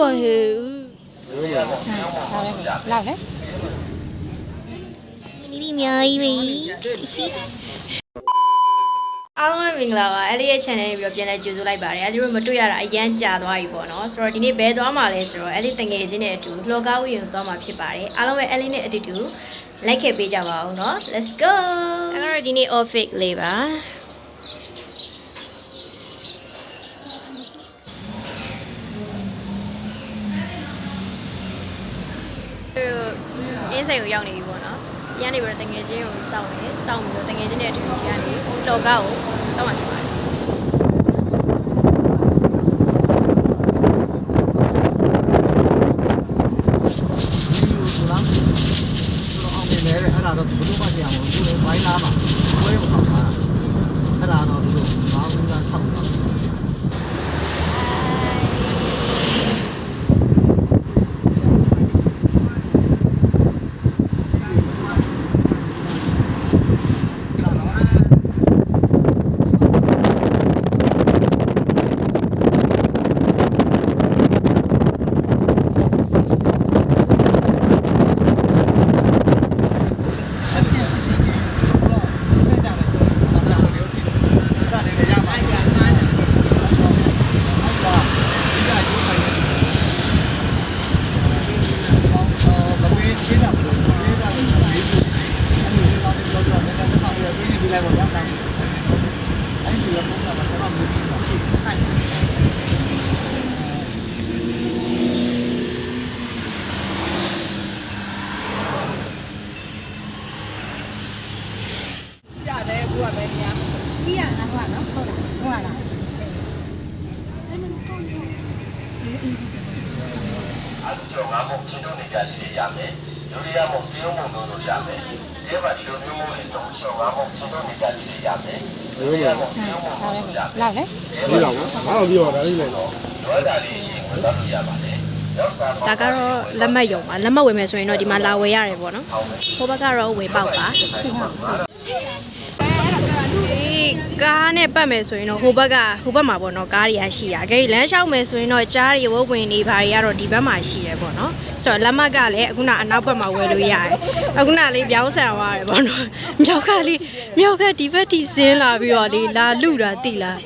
ပါဟဲ့လောက်လေနီးနီးအများကြီးပဲအားလုံးပဲမင်္ဂလာပါအဲ့လေးရဲ့ channel လေးပြီးတော့ပြန်လဲကြိုဆိုလိုက်ပါတယ်အဲ့လေးတို့မတွေ့ရတာအရန်ကြာသွားပြီပေါ့နော်ဆိုတော့ဒီနေ့ဘယ်သွားမှာလဲဆိုတော့အဲ့လေးတငယ်ချင်းနဲ့အတူလောကဝီယုံသွားမှာဖြစ်ပါတယ်အားလုံးပဲအဲ့လေးနဲ့အတူတူ like ခဲ့ပေးကြပါဦးနော် let's go အဲ့တော့ဒီနေ့ off လေးပါ အင်းစိန်ကိုရောက်နေပြီပေါ့နော်။ဒီကနေပြီးတော့တငယ်ချင်းကိုစောင့်နေစောင့်ပြီးတော့တငယ်ချင်းနဲ့အတူတူဒီကနေလော်ကားကိုတောက်မှဖြစ်ပါတယ် ဆိုလားဆိုတော့အောင်နေလေအဲ့ဒါတော့ဘုတို့မှတရားမဟုတ်ဘူးလေဘိုင်းလာမှာဝဲမအောင်ပါအဲ့ဒါတော့သူတို့ဘာမှမဆောက်ဘူး ကြတယ်ကိုကပဲနေရကြီးရငါဟုတ်နော်ဟုတ်လားဟုတ်လား အကျော်ငါမုံချင်းတို့နေကြလေးရမယ်ဒုတိယမုံပြုံးမုံတို့တို့ရမယ်ဒီမှာဒီလိုမျိုးမျိုးလေးသုံးချောငါမုံချင်းတို့နေကြလေးရမယ်ဒုတိယမုံပြုံးမုံတို့တို့ရမယ်လောက်လေဒီတော့ဘာလို့ပြောတာလဲလေတော့လောတာလေးရှိဝင်တော့လို့ရပါတယ်ရောက်စားဒါကတော့လက်မှတ်ယုံပါလက်မှတ်ဝယ်မယ်ဆိုရင်တော့ဒီမှာလာဝယ်ရတယ်ပေါ့နော်ဟိုဘက်ကတော့ဝယ်ပေါက်ပါဒီ ကားနဲ့ပတ်မယ်ဆိုရင်တော့ဟိုဘက်ကဟိုဘက်မှာပေါ့နော်ကားတွေကရှိရအကြိလမ်းလျှောက်မယ်ဆိုရင်တော့ကြားတွေဝုတ်ဝင်နေပါတွေကတော့ဒီဘက်မှာရှိရပေါ့နော်ဆိုတော့လက်မှတ်ကလည်းအခုနအနောက်ဘက်မှာဝယ်လို့ရတယ်အခုနလေးပြောင်းဆန်သွားတယ်ပေါ့နော်မြောက်ကလေးမြောက်ကဒီဘက်ထိဆင်းလာပြီးတော့လေလာလူတာတိလား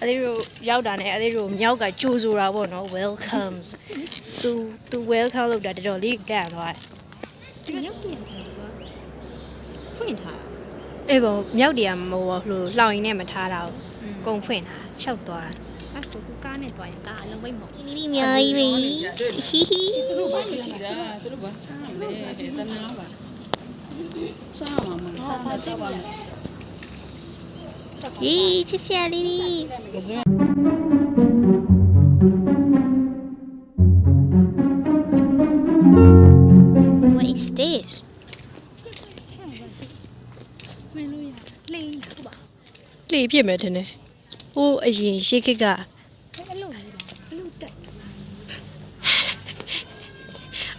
အဲ့ဒီလိုရောက်တာနဲ့အဲ့ဒီလိုမြောက်ကကြိုးဆိုတာပေါ့နော် welcome သူသူ welcome လုပ်တာတော်တော်လေးကန်သွားတယ်ဒီရောက်တယ်ဆိုတော့ဖွင့်ထားအေးပေါ့မြောက်တရမဟုတ်ဘူးလို့လှောင်ရင်နဲ့မထားတာဘူးကုံဖွင့်တာရှောက်သွားတာအဲ့ဆိုကိုကားနဲ့တွားရင်ကားအလုံးဝိတ်မဟုတ်ဒီအများကြီးပဲဟီဟီသူတို့ဘာရှိတာသူတို့ဘာစားလဲတနာပါစားမှာမစားမှာတော့ပါ ဟီချစ်စရာလေးလေး What is this မင်းလို့ရလိမ့်ဟုတ်ပါလေဖြစ်မယ်ထင်တယ်ဟိုအရင်ရှေးခစ်ကအဲ့လိုလေးပါအဲ့လိုတက်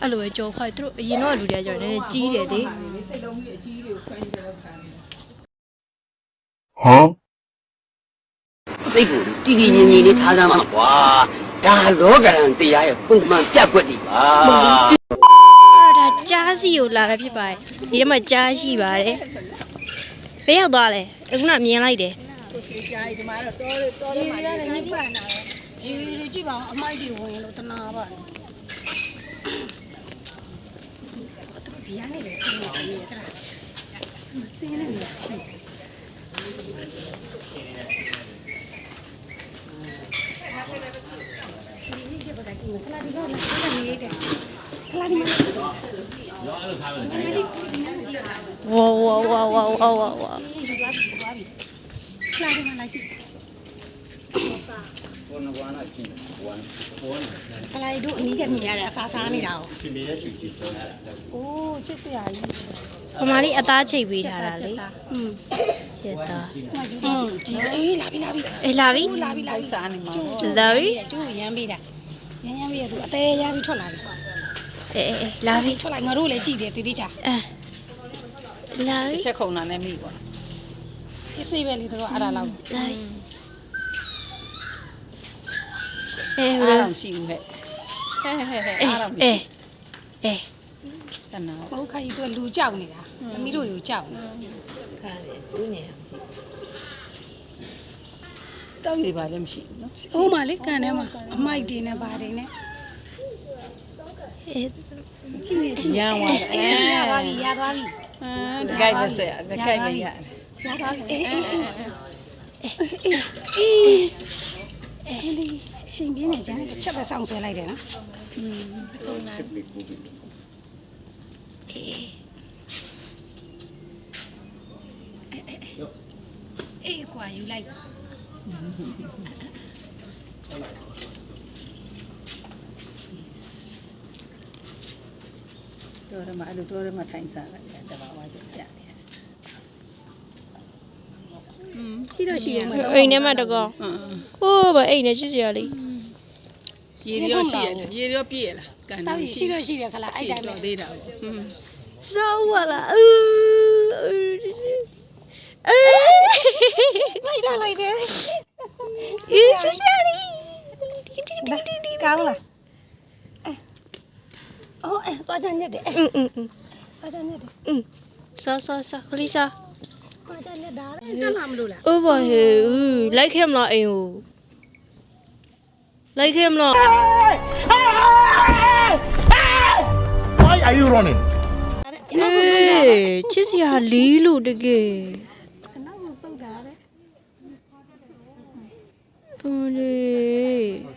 အဲ့လိုပဲကြော်ခွိုက်သူတို့အရင်တော့လူတွေကကြော်နည်းနည်းကြီးတယ်လေ စိတ်လုံးကြီးအကြီးတွေကိုခွင့်ကြတော့ခံနေ စိတ်ကိုတည်တည်ငြိမ်ငြိမ်လေးထားစမ်းပါကွာဒါလောကရန်တရားရဲ့ပုံမှန်ပြတ်ွက်တည်ပါအော်ဒါကြားစီကိုလာတာဖြစ်ပါတယ်ဒီထဲမှာကြားရှိပါတယ်ဘယ်ရောက်သွားလဲအခုနမြင်လိုက်တယ်ကြာဒီမှာတော့တော်တော်လေးမှလည်းညစ်ပတ်နေတာရေတွေကြည့်ပါအောင်အမိုက်တွေဝင်လို့တနာပါလေသူတို့ဒီရနေလေစင်းနေတယ်တလားစင်းနေတယ်ချီ ဝါဝါဝါဝါဝါဝါဝါခလာဒီမှာလိုက်စီ ခလာဒီတို့အနီးကမြင်ရတယ်အစားစားနေတာကိုစင်နေတဲ့ရှူချီကျော်ရတာအိုးချစ်စရာကြီး ပမာလေးအသားချိတ်ပေးထားတာလေ อืม ရတာ อืมဒီအေးလာပြီလာပြီ အေးလာပြီ လာပြီလာပြီ စားနေမှာ လာပြီ ကျိုးရမ်းပေးတာရမ်းရမ်းပေးရသူအသေးရပြီးထွက်လာပြီ အေးအေးလာပြီ ထွက်လိုက်ငါတို့လည်းကြည့်တယ်တေးသေးချာ အဲလာပြီ ချက်ခုံတာနဲ့မိပေါ့ အေးစေးပဲလေတို့အဲ့ဒါလောက် လာပြီ အေးအားဟိုတော့ရှိဘူးဟဲ့ဟဲ့ဟဲ့ဟဲ့အားတော့မရှိအေးအေးတနာဟုတ်ခါကြီးသူကလူကြောက်နေတာသမီးတို့လူကြောက်နေတောက်ရပါလည်းမရှိဘူးနော်ဟိုမှာလေကန်ထဲမှာအမိုက်တွေနဲ့ပါတယ်နဲ့အေးကြည့်နေကြည့်နေရန်သွားတယ်အေးရသွားပြီရသွားပြီတကြိုက်ပဲဆက်တကြိုက်ပဲရတယ်ရသွားပြီအေးအေးအေးအေးအေးလေ အရှင်ပြင်းနေကြတယ်တစ်ချက်ပဲစောင့်ဆွဲလိုက်တယ်နော်အေးအေးကွာယူလိုက်တော်ရမှာအဲ့လိုတော်ရမှာထိုင်စားလိုက်တဘာဝကြကြတယ် ရှိတော့ရှိရမှာအိမ်ထဲမှာတကောဟိုးဗအိမ်နဲ့ချစ်စရာလေးရေရောရှိရရေရောပြည့်ရလားကန်တော့ရှိတော့ရှိတယ်ခလားအဲ့တိုင်းပဲသေးတာပေါ့စောဝလာအူအေးလိုက်တော့လိုက်တယ်အေးချစ်စရာလေးကောင်းလားအော်အဲ့တော့ညက်တယ်အင်းအင်းအင်းတော့ညက်တယ်အင်းစောစောစောခလီစော သွားကြညက်တာတက်လာမလို့လားအိုးဘာဟေးလိုက်ခဲ့မလားအိမ်ကိုလိုက်ခဲ့မလား Why are you running? အေးချစ်စရာလေးလို့တကယ်နောက်ကိုစုပ်တာတဲ့ဘုံလေလီ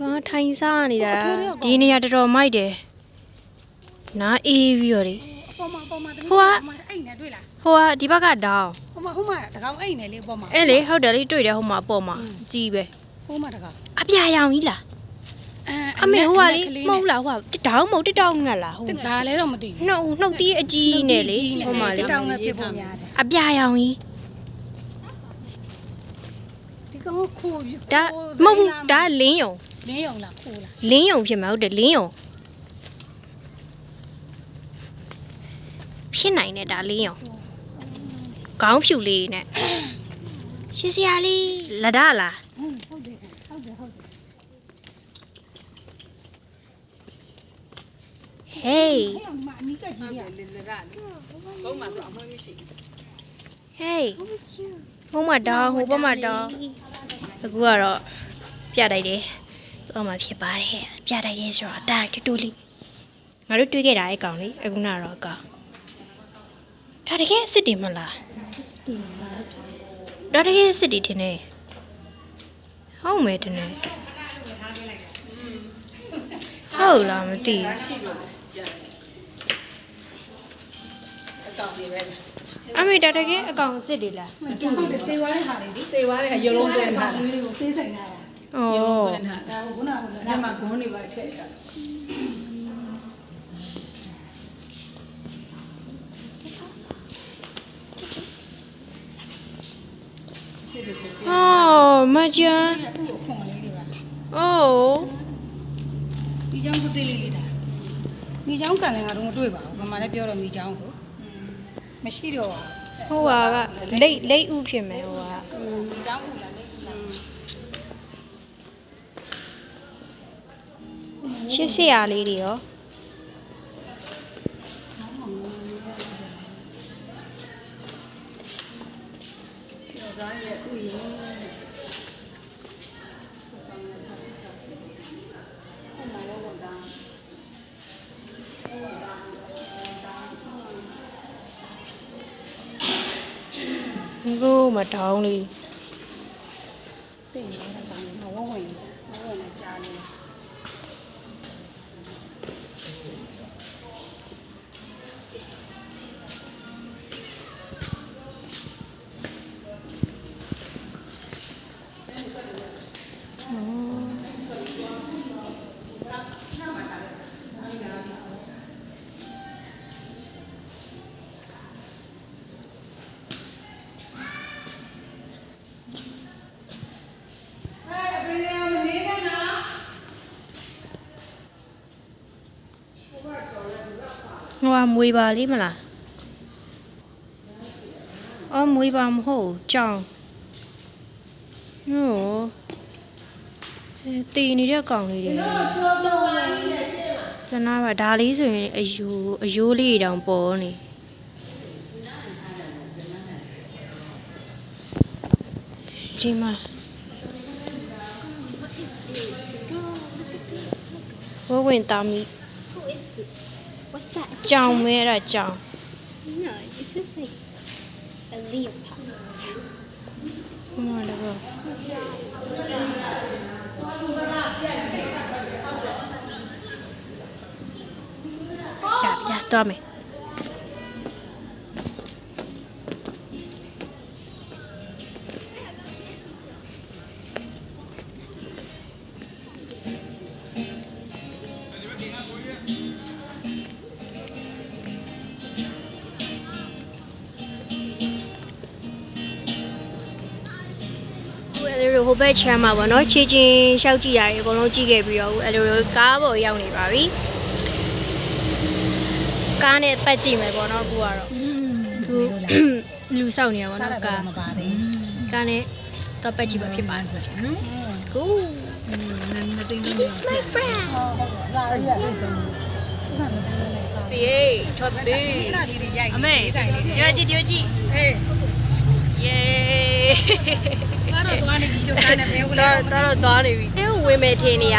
ကထိုင်စားနေတာဒီနေရာတော်တော်မိုက်တယ်နားအေးပြီးတော့လေပေါ်မှာပေါ်မှာတမီးဟိုကအိတ်နဲ့တွေ့လားဟိုကဒီဘက်ကတောင်းဟိုမှာဟိုမှာတကောင်အိတ်နဲ့လေးပေါ်မှာအဲ့လေဟုတ်တယ်လေတွေ့တယ်ဟိုမှာအပေါ်မှာကြီးပဲဟိုမှာတကောင်အပြာရောင်ကြီးလားအဲအမေဟိုကလေမဟုတ်လားဟိုကတောင်းမဟုတ်တောင်းငတ်လားဟိုတင်ဒါလည်းတော့မသိဘူးနှုတ်နှုတ်တီးအကြီးနဲ့လေဟိုမှာလေတောင်းငယ်ပြဖို့များတယ်အပြာရောင်ကြီးဒီကောင်ခိုးပြီးဒါမဟုတ်ဘူးဒါလင်းယုံ လင်းယုံလားခိုးလားလင်းယုံဖြစ်မှာဟုတ်တယ်လင်းယုံဖြစ်နိုင်တယ်ဒါလင်းယုံခေါင်းဖြူလေးနဲ့ရှင်းစရာလေးလက်ဒလားဟုတ်တယ်ဟုတ်တယ်ဟုတ်တယ်ဟေးအဲ့မှာအနီးကကြီးရလေလေကလေဘုံမှာတော့အမွှေးမရှိဘူးဟေးဟိုမှာတောင်းဟိုဘက်မှာတောင်းအခုကတော့ပြတိုက်တယ် သွားမှာဖြစ်ပါတယ်ပြတိုက်တယ်ဆိုတော့အတာတူတူလေးငါတို့တွေးခဲ့တာအဲ့ကောင်လေးအခုနကတော့အကောင်ဒါတကယ်စစ်တယ်မလားစစ်တယ်ပါဒါတကယ်စစ်တယ်ထင်တယ်ဟုတ်မယ်ထင်တယ်ဟုတ်လားမသိဘူးအကောင်ကြီးပဲအမေဒါတကယ်အကောင်စစ်တယ်လားမကြည့်ဘူးသေသွားတဲ့ဟာတွေဒီသေသွားတဲ့ရုံလုံးသွင်းထားတာလေးကိုသေးဆိုင်တာဩ ရုံလုံးသွင်းထားတာဒါကခုနကညမှာဂုံးနေပါထည့်တာစစ်တယ်ချက်အော်မကြမ်းခုကိုခွန်လေးတွေပါအိုးဒီချောင်းကိုတေးလေးလေးတာမိချောင်းကန်လည်းငါတို့မတွေ့ပါဘူးမမလည်းပြောတော့မိချောင်းဆိုမရှိတော့ဟိုဟာကလိတ်လိတ်ဥဖြစ်မယ်ဟို ရှစ်ရှစ်ရာလေးတွေရောဒီကိုမတောင်းလေး မွေပါလေးမလားအော်မွေပါမဟုတ်ဘူးကြောင်ဟိုအဲတည်နေတဲ့ကောင်လေးတွေစနာပါဒါလေးဆိုရင်အယိုးအယိုး What's that? ကြောင်မဲအဲ့ဒါကြောင် No, it's just like a leopard. ဟိုမှာတော့ ကြာပြီလားသွားမယ် က်ချမ်းမှာပေါ့နော်ချီချင်းရှောက်ကြည့်ရတယ်အကုန်လုံးကြည့်ခဲ့ပြီးတော့အဲ့လိုကားပေါ်ရောက်နေပါပြီကားနဲ့ပတ်ကြည့်မယ်ပေါ့နော်အခုကတော့သူလူဆောက်နေရပါတော့ကားမပါသေးကားနဲ့တော့ပတ်ကြည့်မှာဖြစ်ပါတယ်နော် Let's go This is my friend ပြေထော်ပြေဘူးနာလေးတွေရိုက်အမေကြွကြည့်ကြွကြည့်ဟေး Yay က တော့သွားနေပြီတို့ကားနဲ့ဘဲဦးတော့လေးတော့သွားနေပြီအဲဝင်မယ်ထင်နေရ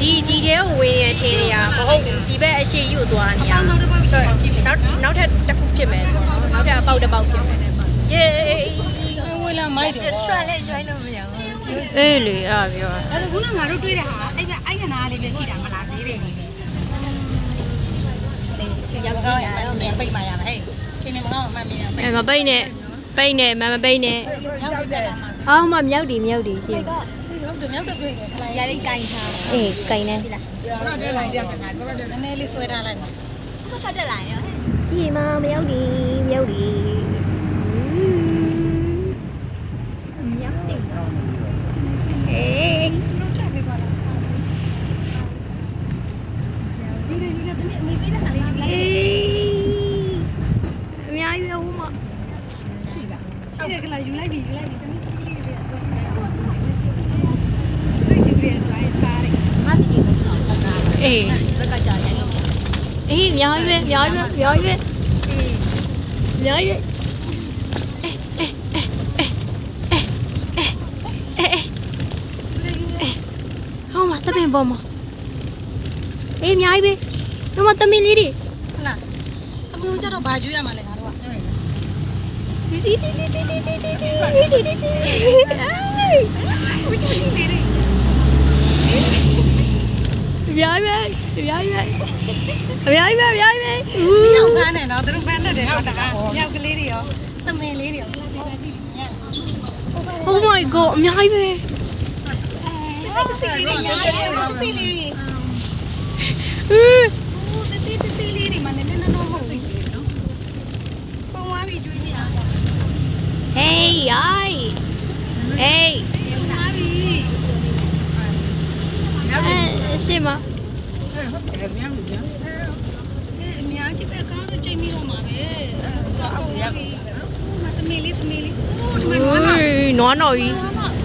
ဒီဒီထဲကိုဝင်နေထင်နေရမဟုတ်ဘူးဒီဘက်အရှိကြီးကိုသွားနေရနောက်တစ်ပုတ်ရှိတော့ကြည့်နောက်နောက်ထပ်တစ်ခုဖြစ်မယ်ပေါ့နော်နောက်ထပ်အပေါက်တစ်ပေါက်ဖြစ်မယ် Yay ဝင်လာမိုက်တယ်ပေါ့ try လေး join လို့မရဘူးအေးလေအဲ့ပြောအဲ့ဒါခုနကငါတို့တွေးတဲ့ဟာအဲ့ကအဲ့ကနားလေးပဲရှိတာမလားဈေးတယ်လေးပဲချင်းရောက်ကောင်းရမယ်ပိတ်မှရမယ်ဟဲ့ချင်းနေမကောင်းမှမမြင်ဘူးအဲမပိတ်နဲ့ ပိတ်နဲ့မမပိတ်နဲ့ရောက်ပြီတဲ့မှာအော်မမြောက်ဒီမြောက်ဒီရှင်းဟုတ်တယ်မြောက်စတွေ့တယ်ခလိုက်ရလေးကင်ထားအေးကိန်းနေဟုတ်တယ်လိုက်ပြတယ်ငါတော့နည်းနည်းလေးဆွဲထားလိုက်ပါကြည့်မမြောက်ဒီမြောက်ဒီမြောက်ဒီအေးအေးအများကြီးပဲဟိုမှာ ရှိတယ်ကလာယူလိုက်ပြီယူလိုက်ပြီတမီးတမီးလေးတွေတော့ယူရတယ်လိုက်စားတယ် အေးဘက်ကကြာရိုင်းလို့အေးအ များကြီးပဲအများကြီးပဲအများကြီးပဲအများကြီးပဲဟောမှာတပင်ပေါ်မှာအေးအများကြီးပဲတော့မတမင်လေးတွေဟုတ်လားတမီးကျတော့ဘာကျွေးရမှာလဲငါတို့ကအ များကြီးပဲအများကြီးပဲအများကြီးပဲအများကြီးပဲမြောက်ကားနဲ့တော့သူတို့ဖမ်းတတ်တယ်ဟုတ်တာမြောက်ကလေးတွေရောသမင်လေးတွေရောကြည့်နေရ Oh my god အများကြီးပဲစိတ်စိတ်လေးတွေညားတယ်စိတ်လေးတွေဟင်းဟိုတေးတေးလေးတွေမှနည်းနည်းတော့မဟုတ်စိတ်လေးနော်ပုံသွားပြီးကျွေးကြည့်အောင် Hey ai Hey ပုံသွားပြီး အဲ ရှင်းမအများကြီးပဲကောင်းတော့ချိန်ပြီးတော့မှာပဲဆောက်ပုံသွားပြီးမသမီးလေးသမီးလေးအိုးဒီမှာနွားနာအေးနွားနော်ကြီး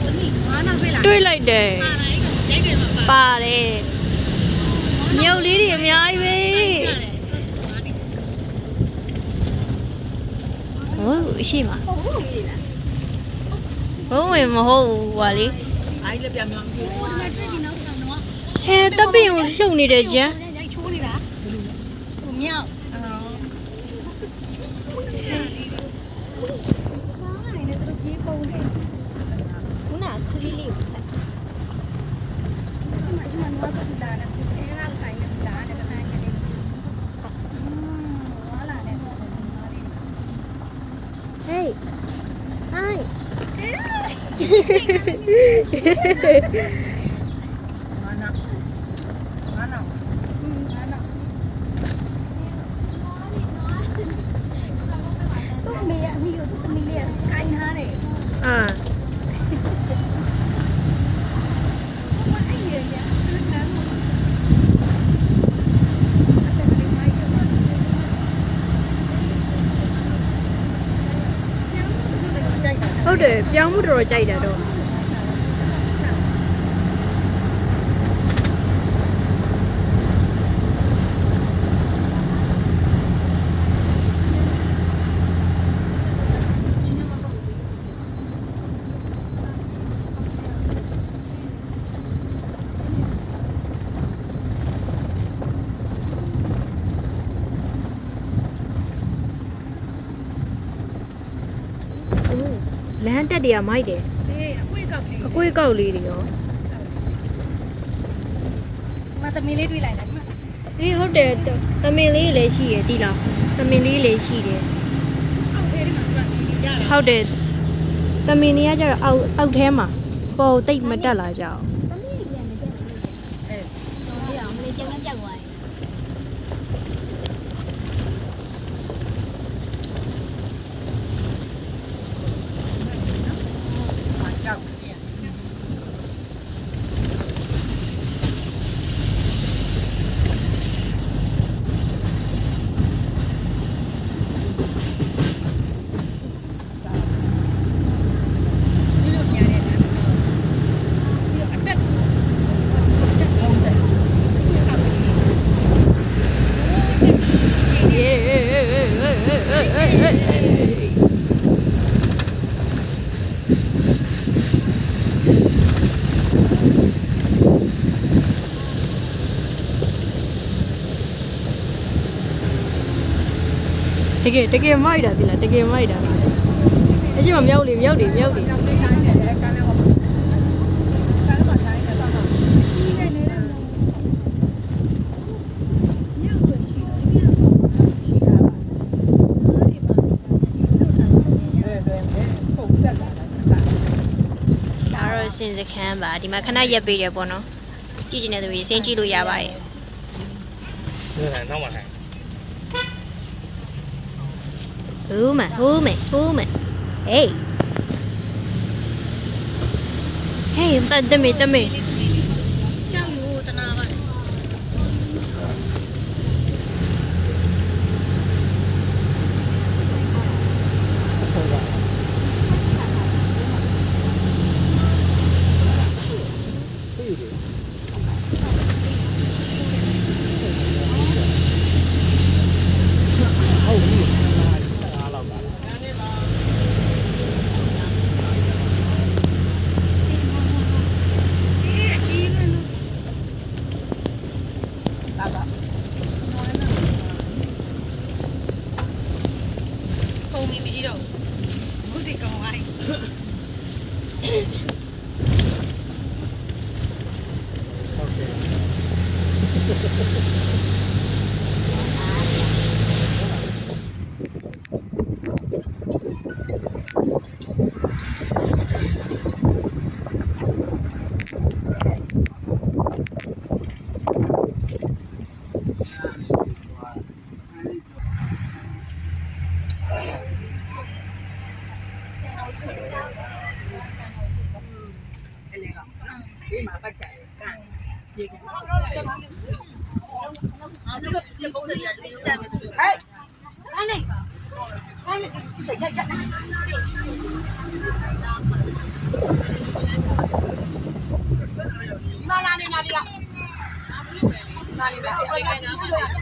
သမီးနွားနာပဲလားတွေးလိုက်တယ်ပါလိုက်ရိုက်တယ်မှာပါပါတယ်မြုပ်လေးတွေအများကြီးပဲဟုတ်အရှိမဟုတ်ဝင်မဟုတ်ဘူးဟာလေအိုင်လည်းပြန်မြောင်းပြီ ဟိုမှာတွေ့ပြီးနောက်တော့နွားဟဲတပင်ကိုလှုပ်နေတဲ့ဂျမ်းရိုက်ချိုးနေတာဟိုမြောက်သူ့ anh ha này. À. Ôi đẹp, giống rồi chay đã được က်တွေကမိုက်တယ်အေးအကွေးကောက်လေးအကွေးကောက်လေးတွေရောမသမီးလေးတွေ့လိုက်တာဒီမှာအေးဟုတ်တယ်သမင်လေးလည်းရှိရည်ဒီလားသမင်လေးလည်းရှိတယ်အောက်ထဲမှာသူကနေနေကြတာဟုတ်တယ်သမင်လေးကကျတော့အောက်အောက်ထဲမှာပေါ်တိတ်မတက်လာကြအောင်သမင်လေးကလည်းမကျက်ဘူးအေးတော့မလေးကျန်တော့ကြက်သွားတယ် တကယ်တကယ်မိုက်တာဒီလားတကယ်မိုက်တာအရှိမမြောက်လေမြောက်လေမြောက်လေစင်စခန်းပါဒီမှာခဏရက်ပေးတယ်ပေါ့နော်ကြည့်ကျင်တဲ့သူကြီးစင်းကြည့်လို့ရပါရဲ့ဒါနဲ့နောက်မှထိုင် ဟူးမဟူးမဟူးမဟေးဟေးတတ်တမေတမေ ကြောက်လို့တနာပါလေ ကု để mà ba chạy cả. Gì Hey, Sani, Sani, xảy ra chuyện Mana ni Nadia? Nadia, Nadia.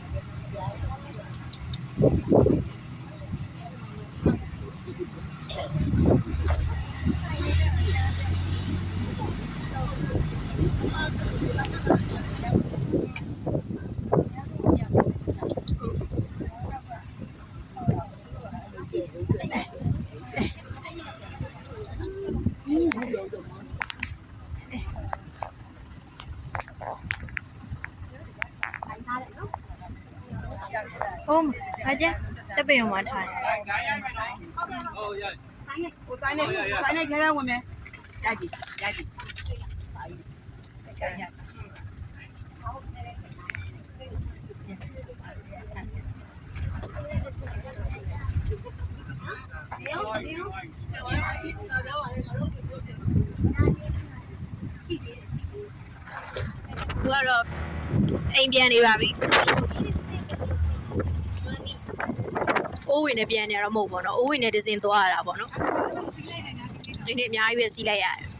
ပင်မှာထားတယ်ကိုဆိုင်နဲ့ဆိုင်နဲ့ခဲရဝင်မယ်ကြိုက်ပြီကြိုက်ပြီသူကတော့အိမ်ပြန်နေပါပြီ အိုးဝင်နဲ့ပြန်နေရတော့မဟုတ်ဘောနော်အိုးဝင်နဲ့ဒဇင်သွားရတာပေါ့နော်ဒီနေ့အများကြီးပဲစီးလိုက်ရတယ်